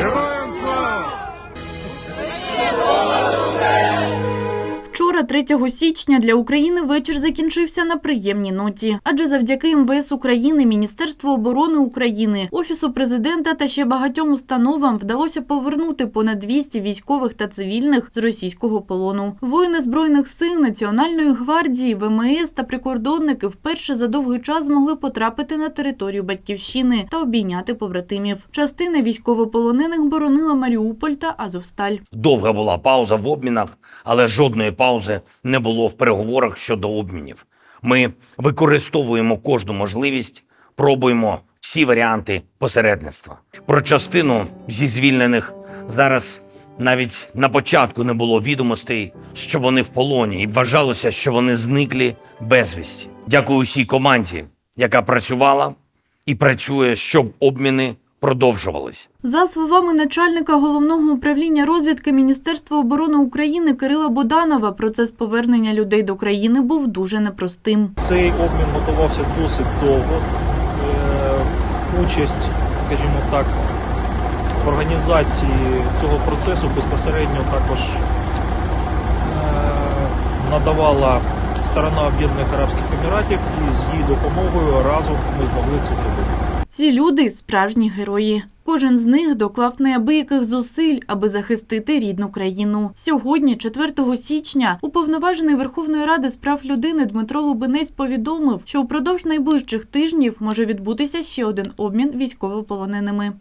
এবং 23 січня для України вечір закінчився на приємній ноті, адже завдяки МВС України, Міністерству оборони України, Офісу президента та ще багатьом установам вдалося повернути понад 200 військових та цивільних з російського полону. Воїни збройних сил Національної гвардії, ВМС та прикордонники вперше за довгий час змогли потрапити на територію батьківщини та обійняти побратимів. Частина військовополонених боронила Маріуполь та Азовсталь. Довга була пауза в обмінах, але жодної паузи не було в переговорах щодо обмінів. Ми використовуємо кожну можливість, пробуємо всі варіанти посередництва. Про частину зі звільнених зараз навіть на початку не було відомостей, що вони в полоні, і вважалося, що вони зниклі безвісті. Дякую усій команді, яка працювала і працює, щоб обміни продовжувались. За словами начальника головного управління розвідки Міністерства оборони України Кирила Боданова, процес повернення людей до країни був дуже непростим. Цей обмін готувався досить довго. Е, Участь, скажімо так, в організації цього процесу безпосередньо також е, надавала сторона Об'єднаних Арабських Еміратів, і з її допомогою разом ми змогли це зробити. Ці люди справжні герої. Кожен з них доклав неабияких зусиль, аби захистити рідну країну. Сьогодні, 4 січня, уповноважений Верховної Ради з прав людини Дмитро Лубенець повідомив, що впродовж найближчих тижнів може відбутися ще один обмін військовополоненими.